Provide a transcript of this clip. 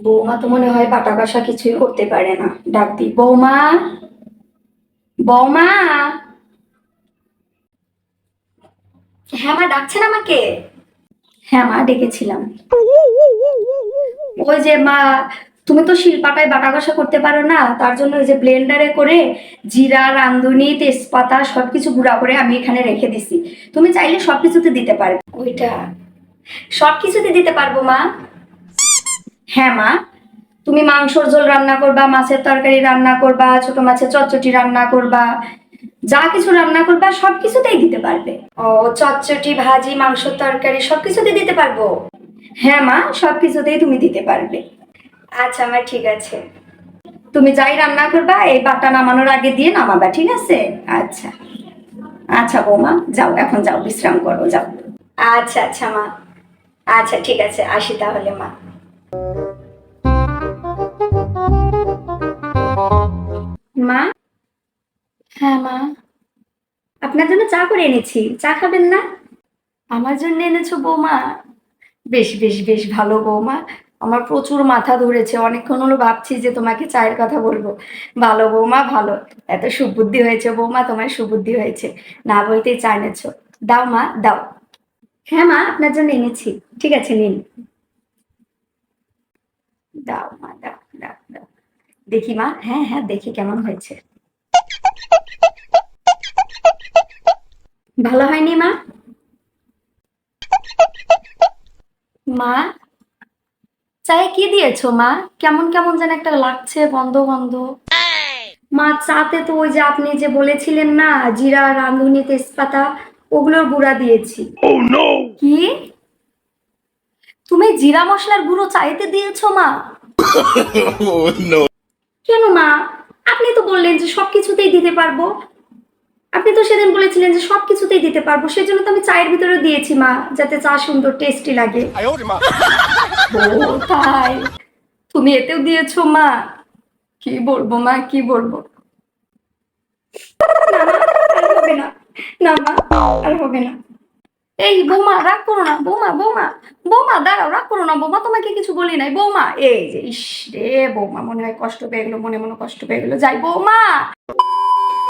বৌমা তো মনে হয় বাটা কষা কিছুই করতে পারে না। ডাক দি বৌমা। বৌমা। হ্যাঁ মা ডাকছেন আমাকে? হ্যাঁ মা ডেকেছিলাম। ওই যে মা তুমি তো শিলপাটায় বাটা কষা করতে পারো না তার জন্য ওই যে ব্লেন্ডারে করে জিরা রাঁধুনি তেজপাতা সবকিছু গুঁড়া করে আমি এখানে রেখে দিছি। তুমি চাইলে সবকিছুতে দিতে পারবে। ওইটা। সবকিছুতে দিতে পারব মা। হ্যাঁ মা। তুমি মাংসর ঝোল রান্না করবা মাছের তরকারি রান্না করবা ছোট মাছের চচ্চটি রান্না করবা যা কিছু রান্না করবা সব কিছুতেই দিতে পারবে। ও চচ্চটি ভাজি মাংসর তরকারি সব কিছুতেই দিতে পারব? হ্যাঁ মা সব কিছুতেই তুমি দিতে পারবে। আচ্ছা মা ঠিক আছে। তুমি যাই রান্না করবা এই বাটা নামানোর আগে দিয়ে নামাবা ঠিক আছে? আচ্ছা। আচ্ছা বৌমা যাও এখন যাও বিশ্রাম করো যাও। আচ্ছা আচ্ছা মা। আচ্ছা ঠিক আছে আসি তাহলে মা। মা? হ্যাঁ মা। আপনার জন্য চা করে এনেছি। চা খাবেন না? আমার জন্য এনেছো বৌমা? বেশ বেশ বেশ ভালো বৌমা। আমার প্রচুর মাথা ধরেছে। অনেকক্ষণ হলো ভাবছি যে তোমাকে চায়ের কথা বলব। ভালো বৌমা ভালো। এত সুবুদ্ধি হয়েছে বৌমা তোমার সুবুদ্ধি হয়েছে। না বলতেই চা এনেছো। দাও মা দাও। হ্যাঁ মা আপনার জন্য এনেছি। ঠিক আছে নিন। দাও মা দাও দাও দাও। দেখি মা হ্যাঁ হ্যাঁ দেখি কেমন হয়েছে। ভালো হয়নি মা? মা চায়ে কি দিয়েছ মা? কেমন কেমন যেন একটা লাগছে বন্ধ বন্ধ মা চাতে তো ওই যে আপনি যে বলেছিলেন না জিরা রাঁধুনি তেজপাতা ওগুলোর গুঁড়া দিয়েছি। কি? তুমি জিরা মশলার গুঁড়ো চাইতে দিয়েছ মা। কেন মা? আপনি তো বললেন যে সব কিছুতেই দিতে পারব। আপনি তো সেদিন বলেছিলেন যে সব কিছুতেই দিতে পারব। সেজন্য তো আমি চায়ের ভিতরে দিয়েছি মা যাতে চা সুন্দর টেস্টি লাগে। ও তাই। তুমি এতেও দিয়েছ মা। কি বলব মা কি বলব? না মা, আর হবে না। না মা আর হবে না। এই বৌমা, রাগ করো না, বৌমা বৌমা বৌমা, দাঁড়াও, রাগ করো না, বৌমা তোমাকে কিছু বলি নাই, বৌমা। এই যে, ইস রে, বৌমা, মনে হয় কষ্ট পেয়ে গেলো, মনে মনে কষ্ট পেয়ে গেলো। যাই, বৌমা।